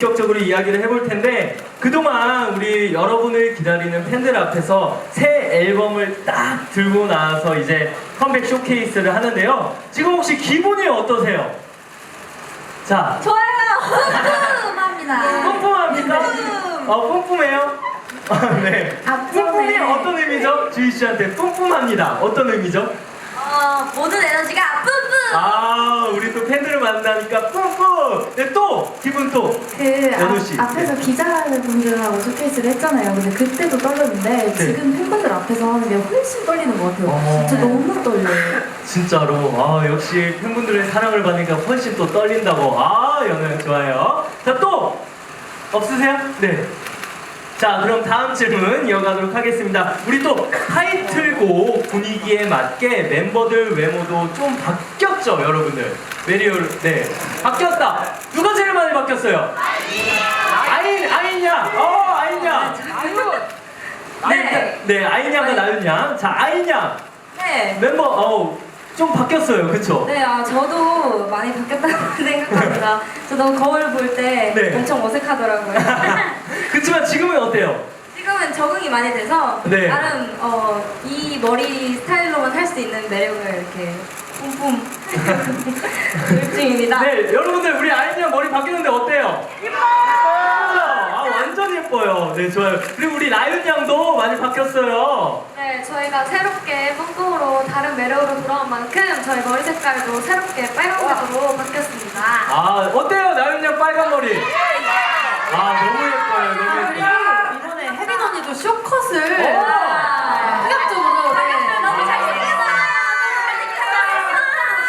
본격적으로 이야기를 해볼 텐데 그동안 우리 여러분을 기다리는 팬들 앞에서 새 앨범을 딱 들고 나와서 이제 컴백 쇼케이스를 하는데요. 지금 혹시 기분이 어떠세요? 자, 좋아요. 뿜뿜합니다. 뿜뿜합니까? 어, 뿜뿜해요? 아, 네. 아, 뿜뿜이 뿜뿜해. 어떤 의미죠? 주희 씨한테 뿜뿜합니다. 어떤 의미죠? 어, 모든 에너지가 뿜뿜. 아, 우리 또 팬들을 만나니까 뿜뿜! 네, 또! 기분 또! 그 연우 씨. 앞, 앞에서 기자분들하고 쇼케이스를 했잖아요. 근데 그때도 떨렸는데 지금 팬분들 앞에서 하는 게 훨씬 떨리는 것 같아요. 어. 진짜 너무 떨려요. 진짜로 아 역시 팬분들의 사랑을 받으니까 훨씬 또 떨린다고 아 연우 좋아요 자 또 없으세요? 네 자 그럼 다음 질문 이어가도록 하겠습니다. 우리 또 타이틀곡 분위기에 맞게 mem버들 외모도 좀 바뀌었죠 여러분들? 메리올 네. 바뀌었다. 누가 제일 많이 바뀌었어요? 아인 아인양. 어 아인양. 네, 네 아인양과 나윤양. 자 아인양. 네. 멤버 어우 좀 바뀌었어요 그쵸? 네, 아, 저도 많이 바뀌었다고 생각합니다. 저도 거울 볼 때 네. 엄청 어색하더라고요. 그렇지만 지금은 어때요? 지금은 적응이 많이 돼서 네. 나름 어, 이 머리 스타일로만 할 수 있는 매력을 이렇게 뿜뿜 볼 중입니다. 네 여러분들 우리 아이양 머리 바뀌었는데 어때요? 예뻐요! 아 예뻐요. 네 좋아요. 그리고 우리 라윤 양도 많이 바뀌었어요. 네, 저희가 새롭게 뿜뿜으로 다른 매력으로 돌아온 만큼 저희 머리 색깔도 새롭게 빨간색으로 바뀌었습니다. 아 어때요? 라윤 양 빨간 머리? 아 너무 예뻐요. 너무 예뻐요. 이번에 혜빈 언니도 쇼컷을 오! 파격적으로 너무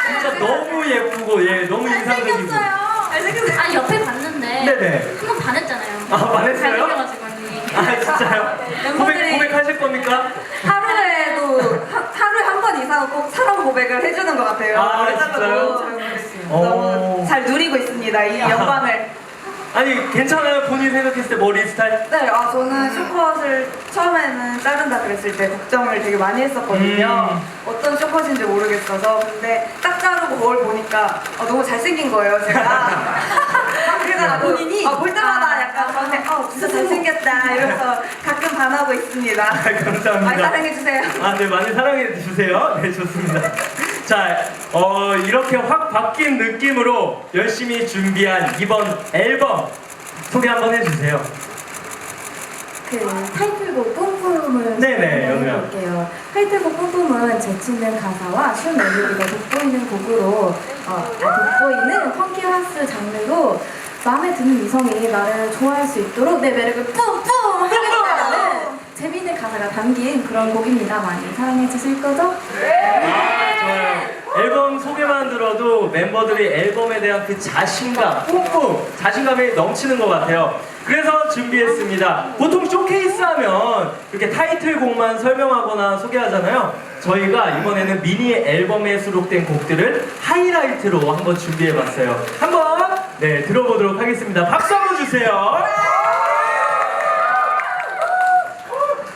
진짜 너무 예쁘고 예 너무 인상적이고. 잘생겼어요. 잘생겼어요. 아 옆에 봤는데 네네 한 번 반했잖아요. 아, 반했어요? 잘생겨가지고 언니. 아 진짜요? 고백, 멤버들이- 고백하실 겁니까? 하루에도 하, 하루에 한 번 이상은 꼭 사랑 고백을 해주는 것 같아요. 아, 진짜요? 너무 잘 모르겠어요. 오. 너무 잘 누리고 있습니다 이 영광을. 아니 괜찮아요 본인 생각했을 때 머리 스타일? 네, 아 저는 쇼컷을 처음에는 자른다 그랬을 때 걱정을 되게 많이 했었거든요. 음. 어떤 쇼컷인지 모르겠어서 근데 딱 자르고 거울 보니까 어, 너무 잘생긴 거예요 제가. 그래서 본인이 어, 볼 때마다 약간 저한테 어 진짜 잘생겼다 이러면서 가끔 반하고 있습니다. 아, 감사합니다 많이 사랑해 주세요. 아, 네, 많이 사랑해 주세요. 네, 좋습니다. 자, 어, 이렇게 확 바뀐 느낌으로 열심히 준비한 이번 앨범 소개 한번 해주세요. 그 타이틀곡 뿜뿜을 네네. 해볼게요. 타이틀곡 뿜뿜은 재치있는 가사와 쉬운 멜로디가 돋보이는 곡으로 어, 아, 돋보이는 펑키하우스 장르로 마음에 드는 이성이 나를 좋아할 수 있도록 내 매력을 뿜뿜 하겠다는 재미있는 가사가 담긴 그런 곡입니다. 많이 사랑해 주실 거죠? 아, 좋아요. 앨범 소개만 들어도 멤버들이 앨범에 대한 그 자신감, 뿜뿜, 자신감이 넘치는 것 같아요. 그래서 준비했습니다. 보통 쇼케이스 하면 이렇게 타이틀곡만 설명하거나 소개하잖아요. 저희가 이번에는 미니 앨범에 수록된 곡들을 하이라이트로 한번 준비해봤어요. 한번 네 들어보도록 하겠습니다. 박수 한번 주세요.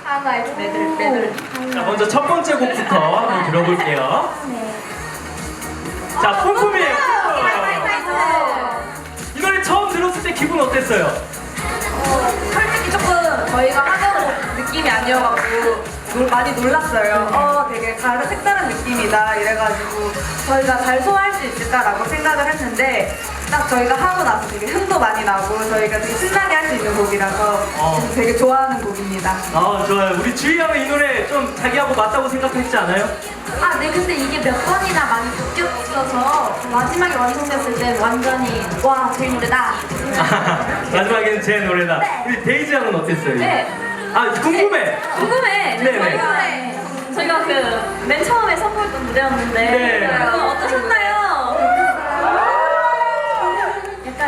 하나의 매들 매들. 자 먼저 첫 번째 곡부터 한번 들어볼게요. 네. 자 뿜뿜이에요. 뿜뿜. 이 노래 처음 들었을 때 기분 어땠어요? 솔직히 조금 저희가 하던 느낌이 아니어가지고 놀- 많이 놀랐어요. 어, 되게 다른 색다른 느낌이다 이래가지고 저희가 잘 소화할 수 있을까라고 생각을 했는데 딱 저희가 하고 나서 되게 흥도 많이 나고 저희가 되게 신나게 할 수 있는 곡이라서 어. 되게 좋아하는 곡입니다. 아 좋아요. 우리 주희 형은 이 노래 좀 자기하고 맞다고 생각했지 않아요? 아, 네, 근데 이게 몇 번이나 많이 바뀌었어서 마지막에 완성됐을 때 완전히 와, 제 노래다. 마지막에는 제 노래다. 우리 데이지 형은 어땠어요? 네. 아 궁금해. 궁금해. 네 네. 저희가 저희가 그 맨 처음에 선보였던 무대였는데 네. 그거 어떠셨나요?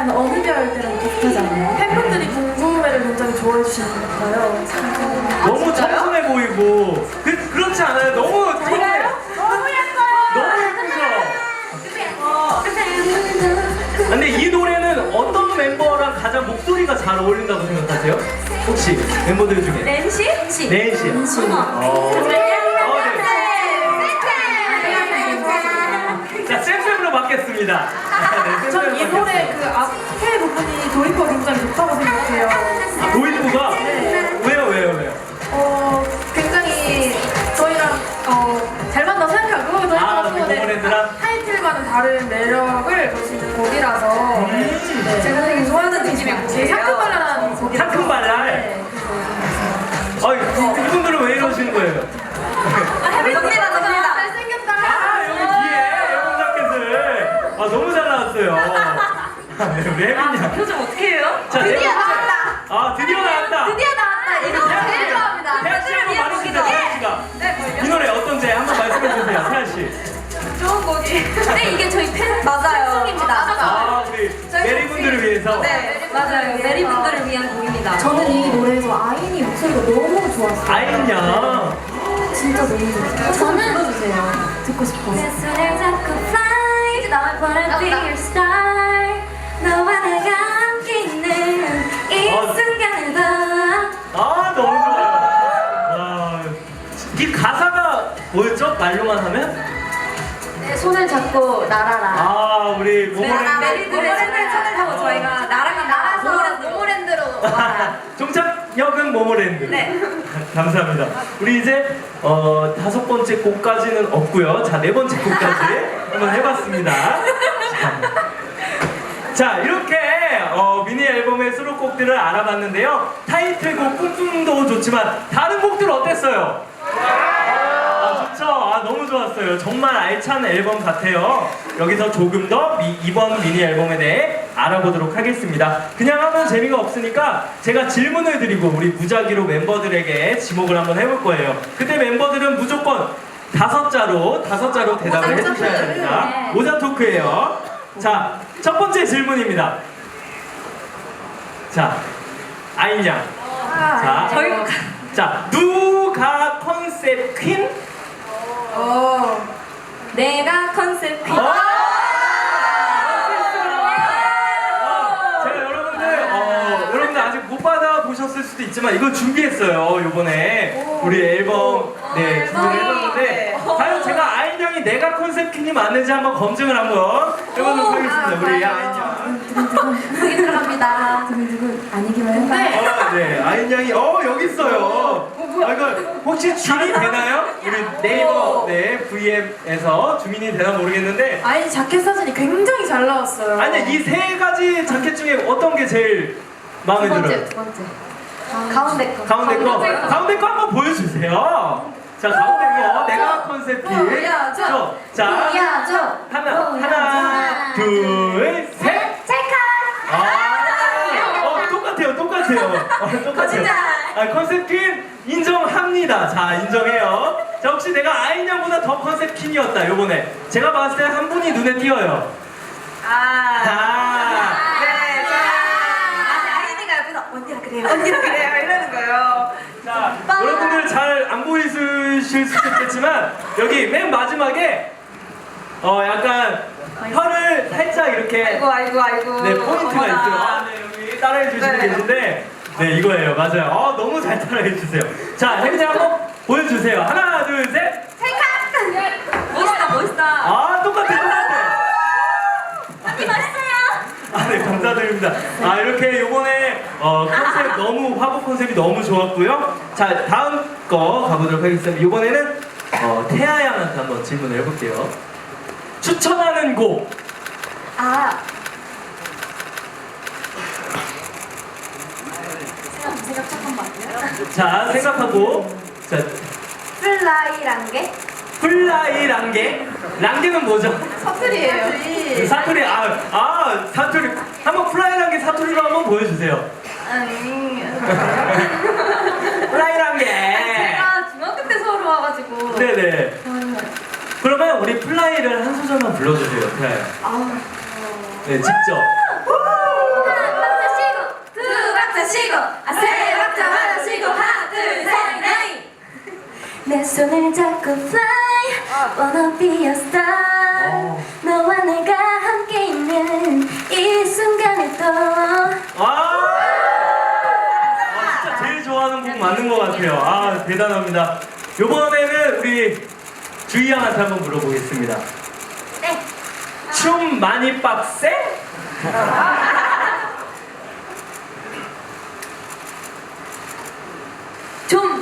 약간 어느별 때랑 비슷하잖아요. 팬분들이 궁금해를 굉장히 좋아해 주시는 것 같아요. 너무 청순해 보이고 그 그렇지 않아요? 너무 청순해. 너무 예뻐요. 너무 예쁘죠. 근데 이 노래는 어떤 멤버랑 가장 목소리가 잘 어울린다고 생각하세요? 혹시 멤버들 중에? 낸시? 낸시. 자, 쌤쌤으로 바뀌었습니다. 네, 전 이 쌤쌤으로 노래 그 앞에 부분이 도입부 굉장히 좋다고 생각해요. 아, 도입부가 왜요 왜요 왜요? 어, 굉장히 저희랑 어, 잘 맞다고 생각하고 저희가 아, 또 우리 모모랜드랑? 타이틀과는 다른 매력을 보시는 곡이라서 네, 제가 되게 좋아하는 상큼발랄한 곡이라서 상큼발랄? 네, 그래서 아 이분들은 왜 이러시는 거예요? 됩니다, 됩니다. 잘생겼다. 아 여기 뒤에 앨범 자켓을 아 너무 잘 나왔어요. 아, 네, 우리 혜민 양. 표정 어떻게 해요? 자, 네 드디어 번째. 나왔다. 아 드디어 나왔다. 드디어 나왔다. 이거 제일 좋아합니다. 태연 씨 한번 말해주세요. 태연 씨가 네, 이 노래 어떤지 한번 말씀해 주세요. 태연 씨. 좋은 곡이. 근데 이게 저희 팬 맞아요. 팬송입니다. 아 우리 메리 분들을 위해서. 네, 맞아요. 메리 분들을 위한 곡입니다. 저는 이 노래에서 아인이 목소리가 너무 좋았어요. 아인 양. 진짜 너무 좋았어요. 저는 불러주세요. 듣고 싶어요. 내 손을 잡고 fly wanna be your star 뭐였죠? 말로만 하면? 내 손을 잡고 날아라 아 우리 모모랜드. 메리들의 손을 손을 하고 저희가 나랑 날아서 모모랜드로 와라 종착역은 모모랜드. 네. 감사합니다. 우리 이제 어, 다섯 번째 곡까지는 없고요. 자, 네 번째 곡까지 한번 해봤습니다. 자, 자, 이렇게 어, 미니 앨범의 수록곡들을 알아봤는데요. 타이틀곡 뿜뿜도 좋지만 다른 곡들 어땠어요? 아, 좋죠. 아, 너무 좋았어요. 정말 알찬 앨범 같아요. 여기서 조금 더 미- 이번 미니 앨범에 대해 알아보도록 하겠습니다. 그냥 하면 재미가 없으니까 제가 질문을 드리고 우리 무작위로 멤버들에게 지목을 한번 해볼 거예요. 그때 멤버들은 무조건 다섯 자로 다섯 자로 대답을 모자 해주셔야 토크. 됩니다. 네. 모자 토크예요. 자, 첫 번째 질문입니다. 자, 아인 양. 자, 저희 자, 누가 컨셉 퀸? 어, 내가 컨셉. 퀸 어? 제가 여러분들 어, 여러분들 아직 못 받아 보셨을 수도 있지만 이거 준비했어요 이번에. 우리 앨범. 네 준비를 해봤는데 과연 제가 아인 양이 내가 컨셉 퀸이 맞는지 한번 검증을 한번 해보도록 하겠습니다 우리 아인 양. 여기 들어갑니다. 두근두근 아니기만 해봐. 어, 네 아인 양이 어 여기 있어요. 아, 이거 혹시 주민이 되나요? 우리 네이버 네 VM에서 주민이 되나 모르겠는데 아인 자켓 사진이 굉장히 잘 나왔어요. 아니 이 세 가지 자켓 중에 어떤 게 제일 마음에 두 번째, 들어요? 두 번째. 가운데 거 가운데 거 가운데 거 한번 보여주세요. 자 가운데 거 내가 컨셉 피. 보여줘. 자 보여줘 하나 하나 둘 셋. 찰칵 아, 어 똑같아요 똑같아요. 어, 똑같아요. 거짓말. 아 컨셉 퀸 인정합니다. 자 인정해요. 자 혹시 내가 아인 양보다 더 컨셉 퀸이었다 요번에 제가 봤을 때 한 분이 눈에 띄어요. 아, 아. 네, 자, 아니 아이디가 옆에서 언니라 그래요, 언니라 그래요 이러는 거예요. 자, 여러분들 잘 안 보이실 수도 있겠지만 여기 맨 마지막에 어 약간 혀를 살짝 이렇게 아이고 아이고 아이고. 네 포인트가 어머나. 있어요. 아, 네 여기 따라해 주시고 네. 계신데 네 이거예요, 맞아요. 어 너무 잘 따라해 주세요. 자, 혜민이 한번 보여주세요. 하나, 둘, 셋. 멋있다 멋있다. 아 똑같아, 똑같아. 언니 멋있어요 아, 네, 감사드립니다. 아, 이렇게 요번에 어, 컨셉 너무, 화보 컨셉이 너무 좋았고요. 자, 다음 거 가보도록 하겠습니다. 요번에는 어, 태아 양한테 한번 질문을 해볼게요. 추천하는 곡. 아 생각 생각 잠깐만요 자, 생각하고. 자, 플라이란 게 플라이 랑게. 랑게는 뭐죠? 사투리예요. 사투리, 아, 아, 사투리. 한번 플라이 랑게 사투리로 한번 보여주세요. 아니. 플라이 랑게. 제가 중학교 때 서울 와가지고. 네네. 그러면 우리 플라이를 한 소절만 불러주세요, 태아 양. 아, 네, 직접. 한 박자 쉬고 두 박자 쉬고 아, 세 박자 하나 쉬고 하나 둘셋 넷. 내 손을 잡고 fly wanna be a star 어. 너와 내가 함께 있는 이 순간에 또 아! 아, 진짜 제일 좋아하는 곡 맞는 것 같아요. 아, 대단합니다. 요번에는 우리 주희 양한테 한번 물어보겠습니다. 네. 춤 많이 빡세?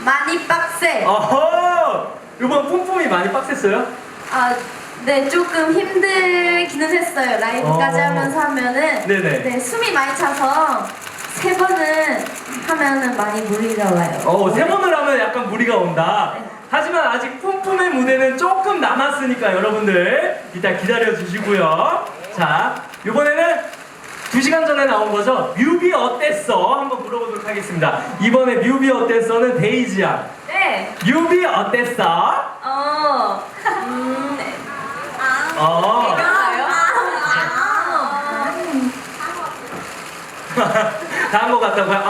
많이 빡세. 어허! 이번 뿜뿜이 많이 빡셌어요? 아, 네, 조금 힘들기는 했어요. 라이브까지 어. 하면서 하면은. 네네. 네, 숨이 많이 차서 세 번은 하면은 많이 무리가 와요. 어, 세 번을 하면 약간 무리가 온다. 하지만 아직 뿜뿜의 무대는 조금 남았으니까 여러분들 이따 기다려 주시고요. 자, 이번에는 두 시간 전에 나온 거죠. 뮤비 어땠어? 한번 물어보도록 하겠습니다. 이번에 뮤비 어땠어는 데이지야. 네. 뮤비 어땠어? 어. 음. 네. 어. 이거요? 다한 것 같다고요? 아,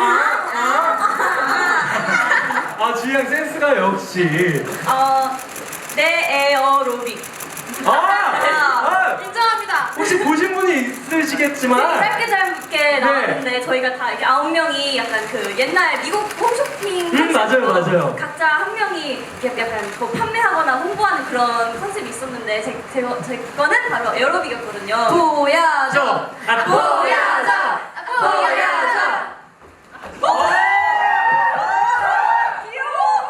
아, 아. 아, 주희양 센스가 역시. 어. 내 에어 로빅. 아, 아. 분이 있으시겠지만. 짧게 짧게 나왔는데 저희가 다 이렇게 아홉 명이 약간 그 옛날 미국 홈쇼핑 음, 맞아요, 컨셉으로 맞아요. 각자 한 명이 이렇게 약간 뭐 판매하거나 홍보하는 그런 컨셉이 있었는데 제, 제, 제 거는 바로 에어로빅이었거든요. 보여줘. 아, 보여줘. 보여줘.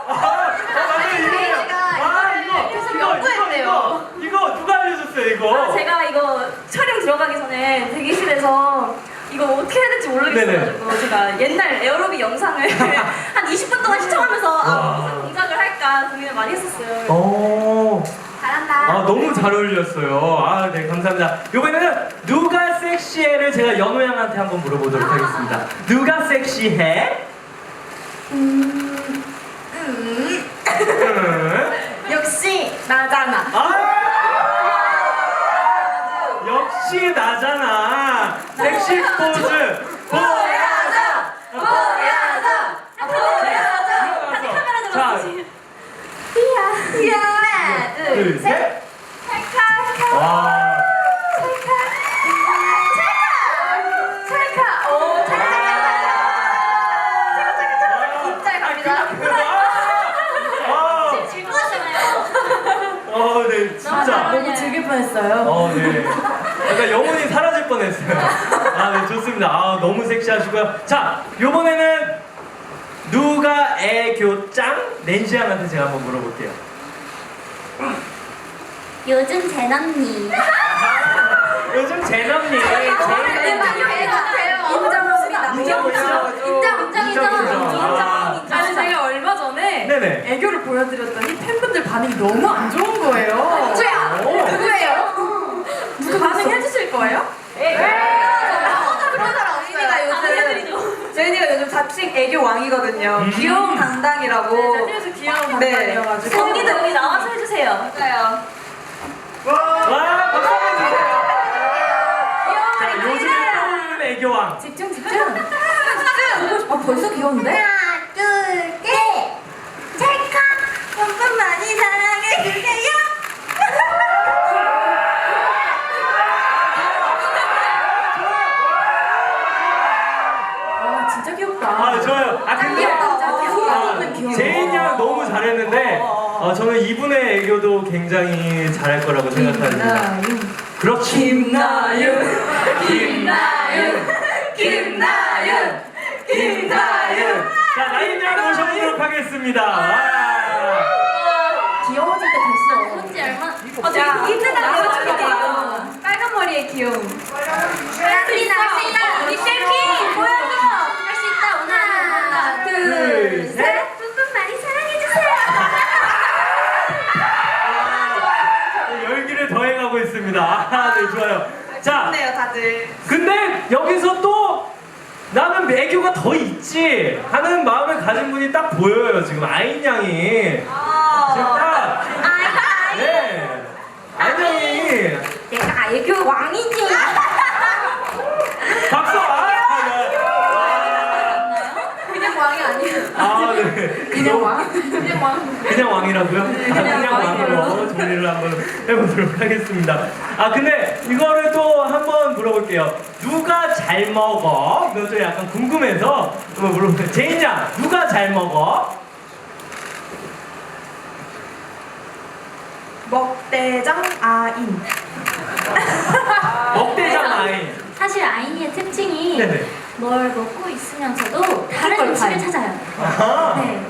아, 맞아요, 이거예요. 아, 이거, 계속 이거, 연구했대요. 이거, 이거 누가 알려줬어요, 이거? 아, 제가 이거 촬영 들어가기 전에 대기실에서 이거 어떻게 해야 될지 모르겠어가지고 제가 옛날 에어로빅 영상을 한 20분 동안 시청하면서 아, 와. 무슨 동작을 할까 고민을 많이 했었어요. 어, 잘한다. 아, 너무 잘 어울렸어요. 아, 네, 감사합니다. 이번에는 누가 섹시해를 제가 연호 양한테 한번 물어보도록 하겠습니다. 누가 섹시해? 음. 역시 나잖아. 아! 역시 나잖아. 섹시 포즈 보여줘. 보여줘. 보여줘. 다시 카메라 자, 잡아주지. 이야. 하나, 둘, 둘, 셋. 셋. 찰칵. 와. 찰칵. 찰칵. 오, 찰칵. 진짜 갑니다. 아, 즐거웠잖아요. 어, 네, 진짜. 너무 즐길 뻔했어요. 어, 네. 약간 영혼이 사라질 뻔했어요. 아, 네, 좋습니다. 아, 너무 섹시하시고요. 자, 요번에는 누가 애교 짱? 낸시 양한테 제가 한번 물어볼게요. 요즘 젠 언니. 요즘 제너님, 제일 인정합니다. 인정, 인정. 인정, 인정, 인정. 인정. 아. 아니 제가 얼마 전에 네네. 애교를 보여드렸더니 팬분들 반응이 너무 안 좋은 거예요. 누구야? 오. 누구예요? 누구 반응해 주실 거예요? 그런 사람 없어요. 요즘 저희가 요즘 자칭 애교 왕이거든요. 음. 귀여운 당당이라고. 그래서 귀여운 네. 반응이어가지고 언니도 여기 나와서 해주세요. 맞아요. 와, 한번 주세요. 자, 귀여운 요즘에 떠오르는 애교왕. 집중 집중. 아 벌써 귀여운데? 하나, 둘, 셋. 찰칵. 뿜뿜 많이 사랑해 주세요. 와 진짜 귀엽다. 아, 좋아요. 아, 근데. 아, 귀여워. 제인 양 너무 잘했는데, 어, 저는 이분의 애교도 굉장히 잘할 거라고 생각합니다. 그렇지. 김나윤, 김나윤, 김나윤, 김나윤. 자, 나인 양 모셔보도록 하겠습니다. 와. 귀여워질 때 됐어. 뭔지 얼마? 어, 되게 힘들다. 보여줄게요. 빨간 머리의 귀여움. 할수 있다, 할수 있다. 우리 셀피 좋아요. 자, 좋네요, 다들. 근데 여기서 또 나는 애교가 더 있지 하는 마음을 가진 분이 딱 보여요. 지금 아인 양이. 지금 딱. 아이, 네. 아인 양이. 내가 애교 왕이지. 박수! 아, 네. 그냥 왕이 아니에요. 아, 네. 그냥 와. 그냥 왕. 그냥 왕이라고요? 아, 그냥 왕으로 정리를 한번 해보도록 하겠습니다. 아 근데 이거를 또 한번 물어볼게요. 누가 잘 먹어? 이것도 약간 궁금해서 한번 물어볼게요. 제인 양, 누가 잘 먹어? 먹대장 아인. 먹대장 아이. 사실 아이니의 특징이 네네. 뭘 먹고 있으면서도 다른 걸 음식을. 찾아요. 아하. 네.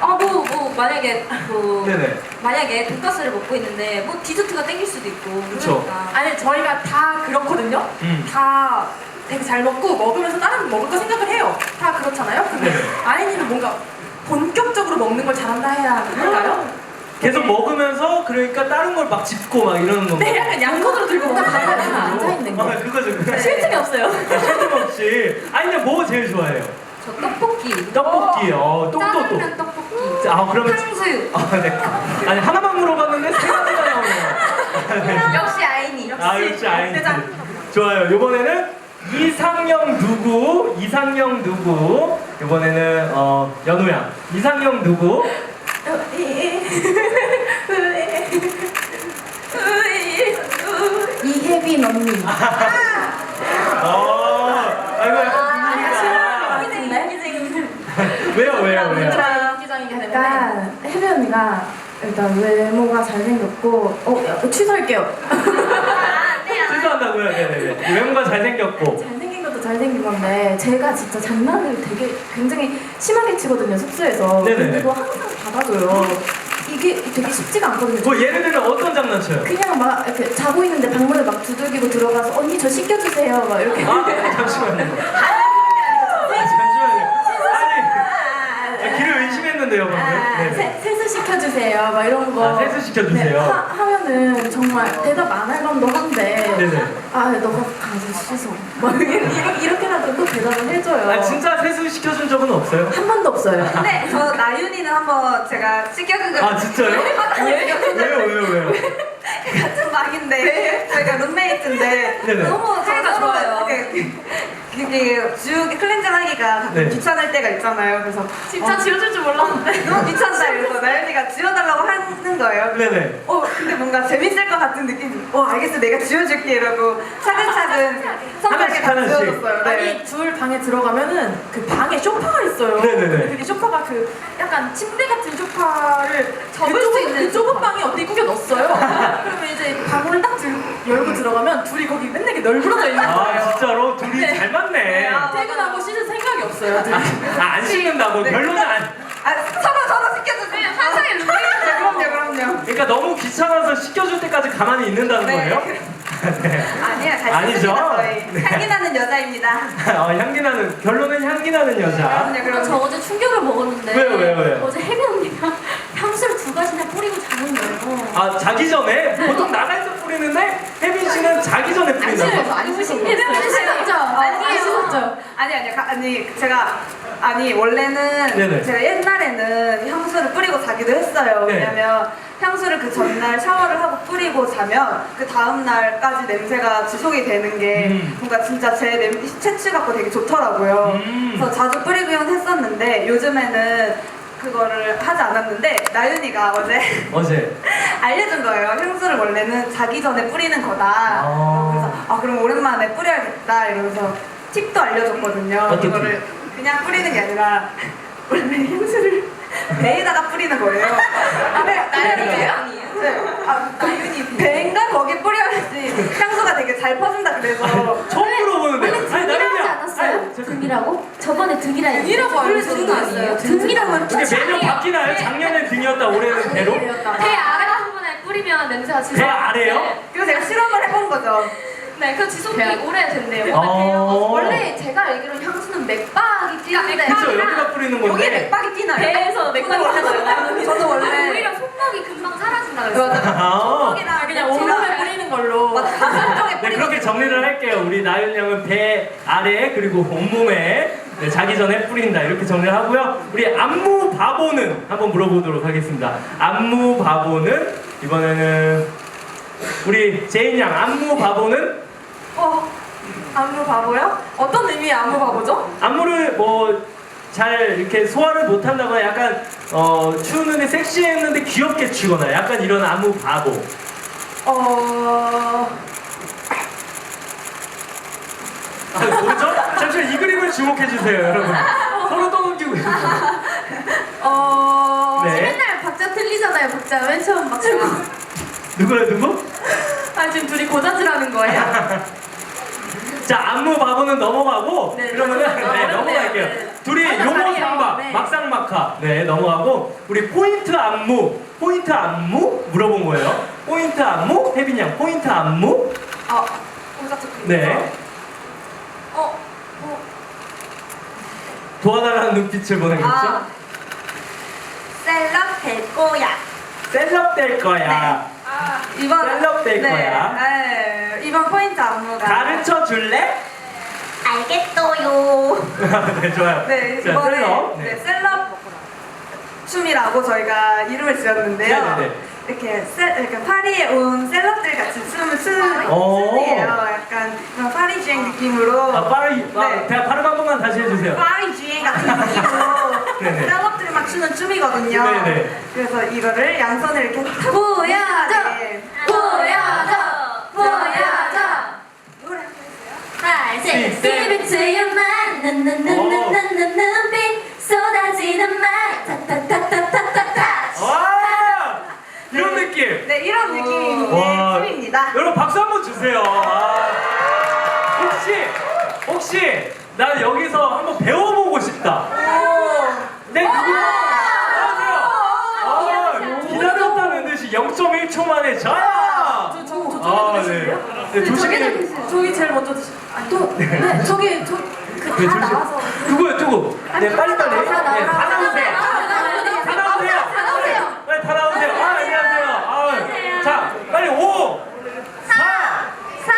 어, 뭐, 뭐, 만약에, 뭐, 네네. 만약에 돈가스를 먹고 있는데, 뭐, 디저트가 땡길 수도 있고. 그쵸. 그러니까. 아니 저희가 다 그렇거든요. 음. 다 되게 잘 먹고 먹으면서 다른 거 먹을 거 생각을 해요. 다 그렇잖아요. 근데 네. 아이님은 뭔가 본격적으로 먹는 걸 잘한다 해야 할까요? 계속 먹으면서 그러니까 다른 걸 막 짚고 막 이러는 건가? 네, 약간 양손으로 들고 먹는 거 가만히 같아요. 앉아 있는 거. 아, 그거죠. 그거. 쉴 틈이 없어요. 쉴틈 없이. 아니, 근데 뭐 제일 좋아해요? 저 떡볶이. 떡볶이. 어, 또, 또, 또. 짜장면 떡볶이. 자, 아, 그러면. 탕수육. 아, 네. 아니, 하나만 물어봤는데 세 가지가 나오네요. 역시 아이니. 아, 역시 아이. 대장. 좋아요. 이번에는 이상형 누구? 이상형 누구? 이번에는 어 연우양. 이상형 누구? 일단 외모가 잘생겼고, 어, 야, 취소할게요. 취소한다고요? 네네네. 외모가 잘생겼고. 잘생긴 것도 잘생긴 건데 제가 진짜 장난을 되게 굉장히 심하게 치거든요 숙소에서 네네. 근데도 항상 받아줘요 이게 되게 쉽지가 않거든요 뭐 예를 들면 어떤 장난쳐요? 그냥 막 이렇게 자고 있는데 방문을 막 두들기고 들어가서 언니 저 씻겨주세요 막 이렇게 아, 잠시만요. 아, 잠시만요. 아니, 아, 길을 의심했는데요, 방금. 시켜주세요 막 이런 거 아, 세수 시켜주세요. 네, 하, 하면은 정말 대답 안할 만도 한데 네네. 아 너가 가서 씻어 막 이렇게, 이렇게라도 또 대답을 해줘요 아, 진짜 세수 시켜준 적은 없어요? 한 번도 없어요 근데 저 나윤이는 한번 제가 씻겨준 적 아, 진짜요? 왜요, 왜요, 왜요? 같은 방인데 저희가 룸메이트인데 네네. 너무 사이가 좋아요. 이렇게 이게 지우개 클렌징 하기가 가끔 네. 귀찮을 때가 있잖아요. 그래서 진짜 지워줄 줄 몰랐는데. 너무 귀찮다 이래서 나연이가 지워달라고 하는 거예요. 네네. 어 근데 뭔가 재밌을 것 같은 느낌이. 어 알겠어 내가 지워줄게 이러고 차근차근 성하게 하나씩, 다 하나씩. 지워줬어요. 네. 아니 둘 방에 들어가면 그 방에 소파가 있어요. 네네네. 근데 그 소파가 그 약간 침대 같은 소파를 접을 그 수 좁은- 있는 그 좁은 방에 어디 꾸겨 넣었어요. 그러면 이제 방문을 딱 들, 열고 들어가면 둘이 거기 맨날 이렇게 널브러져 있는 아, 거예요. 진짜로? 둘이 네. 잘 네, 아. 퇴근하고 씻을 생각이 없어요. 둘이. 아, 안 씻는다고? 네. 결론은 안. 아 서로 서로 시켜주세요. 환상의 룸메이트. 그럼요 그럼요. 그러니까 너무 귀찮아서 씻겨줄 때까지 가만히 있는다는 네. 거예요? 네. 아니야 잘 아니죠? 저희. 네. 향기 나는 여자입니다. 어, 향기 나는, 결론은 향기 나는 여자. 그럼요 그럼 저 그럼요. 어제 충격을 먹었는데 왜요, 왜요, 왜요? 어제 혜빈 언니가 향수를 두 가지나 뿌리고 자는 거예요. 아, 자기 전에? 보통 나갈 때 뿌리는데, 혜빈 씨는 자기 전에 뿌린다고? 안. 씻었죠? 아니에요. 아니 아니 가- 아니 제가 아니 원래는 네네. 제가 옛날에는 향수를 뿌리고 자기도 했어요. 네. 왜냐면 향수를 그 전날 샤워를 하고 뿌리고 자면 그 다음 날까지 냄새가 지속이 되는 게 음. 뭔가 진짜 제 냄새 채취 같고 되게 좋더라고요. 음. 그래서 자주 뿌리곤 했었는데 요즘에는 그거를 하지 않았는데 나윤이가 어제 어제. 알려준 거예요. 향수를 원래는 자기 전에 뿌리는 거다. 아. 그래서 아 그럼 오랜만에 뿌려야겠다 이러면서 팁도 알려줬거든요. 어떤 이거를 그냥 뿌리는 게 아니라 원래 향수를 배에다가 뿌리는 거예요. 근데 나연이 네. 아, 나연이 배인가 거기 뿌려야지 향수가 되게 잘 퍼진다 그래서 처음 물어보는데. 원래 등이라고 하지 않았어요? 등이라고? 저번에 등이라 등이라고 알고 아니에요? 등이라고 그게 매년 바뀌나요? 작년엔 등이었다, 올해는 배로? 배 아래 부분에 뿌리면 냄새가 지속. 배 아래요? 그래서 제가 실험을 해본 거죠. 네, 그 지속이 배- 오래된대요. 어. 원래 제가 알기로는 향수는 맥박이 찌는데 그쵸, 여기다 뿌리는 여기에 건데. 맥박이 뛰나요? 배에서 맥박이 찌잖아요. 저도 원래 오히려 손목이 금방 사라진다 그랬어요. 맞아. 아. 그냥 온몸에 뿌리는 걸로. 맞아. 가슴 쪽에 네, 뿌리고 그렇게 정리를 할게요. 우리 나연 양은 배 아래 그리고 온몸에 네, 자기 전에 뿌린다 이렇게 정리를 하고요. 우리 안무 바보는 한번 물어보도록 하겠습니다. 안무 바보는 이번에는 우리 제인 양 안무 바보는 어, 안무 바보요? 어떤 의미의 안무 바보죠? 안무를 뭐 잘 이렇게 소화를 못한다거나 약간 어, 추는데 섹시했는데 귀엽게 추거나 약간 이런 안무 바보. 어, 아, 뭐죠? 잠시만 이 그림을 주목해 주세요, 여러분. 서로 떠넘기고 있어요. 어, 네. 맨날 박자 틀리잖아요. 박자 맨 처음 박자. 누구요, 누구? 아 지금 둘이 고자질하는 거예요? 자 안무 바보는 넘어가고 네, 그러면은. 네, 넘어갈게요. 네. 둘이 다르게요. 상박 네. 막상 막하 네 넘어가고 우리 포인트 안무 포인트 안무 물어본 거예요. 포인트 안무 혜빈 양 포인트 안무 어, 혼자 듣고 네 어, 어. 도와달라는 눈빛을 보내겠죠. 아, 셀럽 될 거야. 셀럽 될 거야. 아, 이번 셀럽 될 네, 거야. 네, 이번 포인트 안무가 가르쳐 줄래? 알겠어요. 네 좋아요. 네, 자, 이번에 셀럽. 네. 네. 셀럽 춤이라고 저희가 이름을 지었는데요. 네 네 네. 이렇게 셀, 이렇게 파리에 온 셀럽들 같이 춤을 추는 오. 춤이에요. 약간 그런 파리 주행 느낌으로. 아 빠르 아, 네. 대화 발음 한 번만 다시 해주세요. 파리 주행 같은 느낌으로 네네. 셀럽들이 막 추는 춤이거든요. 네 네. 그래서 이거를 양손을 이렇게 탁 보여줘. 네. 보여줘. 보여줘. 눈빛 쏟아지는 말. 타타타타타타타. 와 이런 느낌. 네, 이런 느낌이 있는 와. 춤입니다. 여러분 박수 한번 주세요. 아, 혹시 혹시 나 여기서 한번 배워보고 싶다. 네 누구? 안녕하세요. 아, 기다렸다는 듯이 0.1초 만에 자. 저, 저, 저, 아 네. 네 조심히. 저기 제일 먼저 드시. 아니, 또, 네, 저기, 저, 네 그다 조심. 나와서. 누구요 누구? 네 빨리 빨리. 네, 다 나오세요. 다 나오세요. 다 나오세요. 다 나오세요. 아 안녕하세요. 아, 자 빨리 5, 4, 3,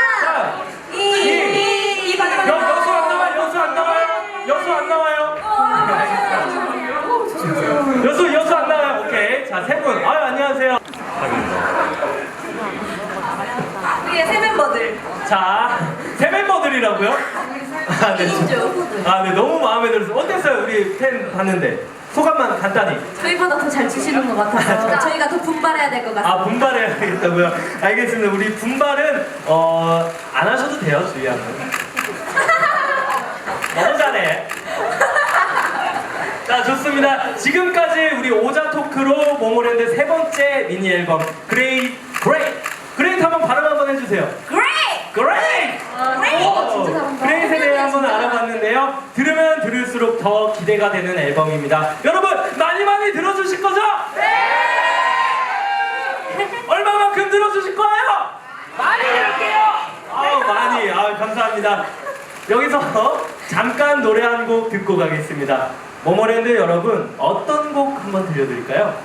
이, 이, 이 방금 여, 여수 안 나와요? 여수 안 나와요? 여수 안 나와요? 여수 여수 안 나와요? 오케이 자 세 분. 아유 안녕하세요. 위에 세 멤버들. 자 세 멤버들이라고요? 아 네. 아, 네 너무 마음에 들어서 어땠어요 우리 팬 봤는데 소감만 간단히. 저희보다 더잘 추시는 것 같아서 저희가 더 분발해야 될 것 같아요. 아 분발해야겠다고요? 알겠습니다. 우리 분발은 어, 안 하셔도 돼요 주희 양은. 너무 잘해. 자 좋습니다. 지금까지 우리 오자 토크로 모모랜드 세 번째 미니 앨범 그레이 그레이 그레이트 한번 발음 한번 해주세요. 그레이! 그레이! 그레이트에 대해 한번 알아봤는데요. 들으면 들을수록 더 기대가 되는 앨범입니다. 여러분 많이 많이 들어주실 거죠? 얼마만큼 들어주실 거예요? 많이 들을게요. 아우 많이. 아 감사합니다. 여기서 잠깐 노래 한 곡 듣고 가겠습니다. 모모랜드 여러분 어떤 곡 한번 들려드릴까요?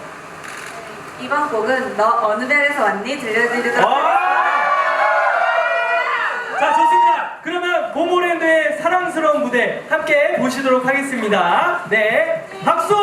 이번 곡은 너 어느 별에서 왔니? 들려드리도록 와! 자 좋습니다. 그러면 모모랜드의 사랑스러운 무대 함께 보시도록 하겠습니다. 네, 박수!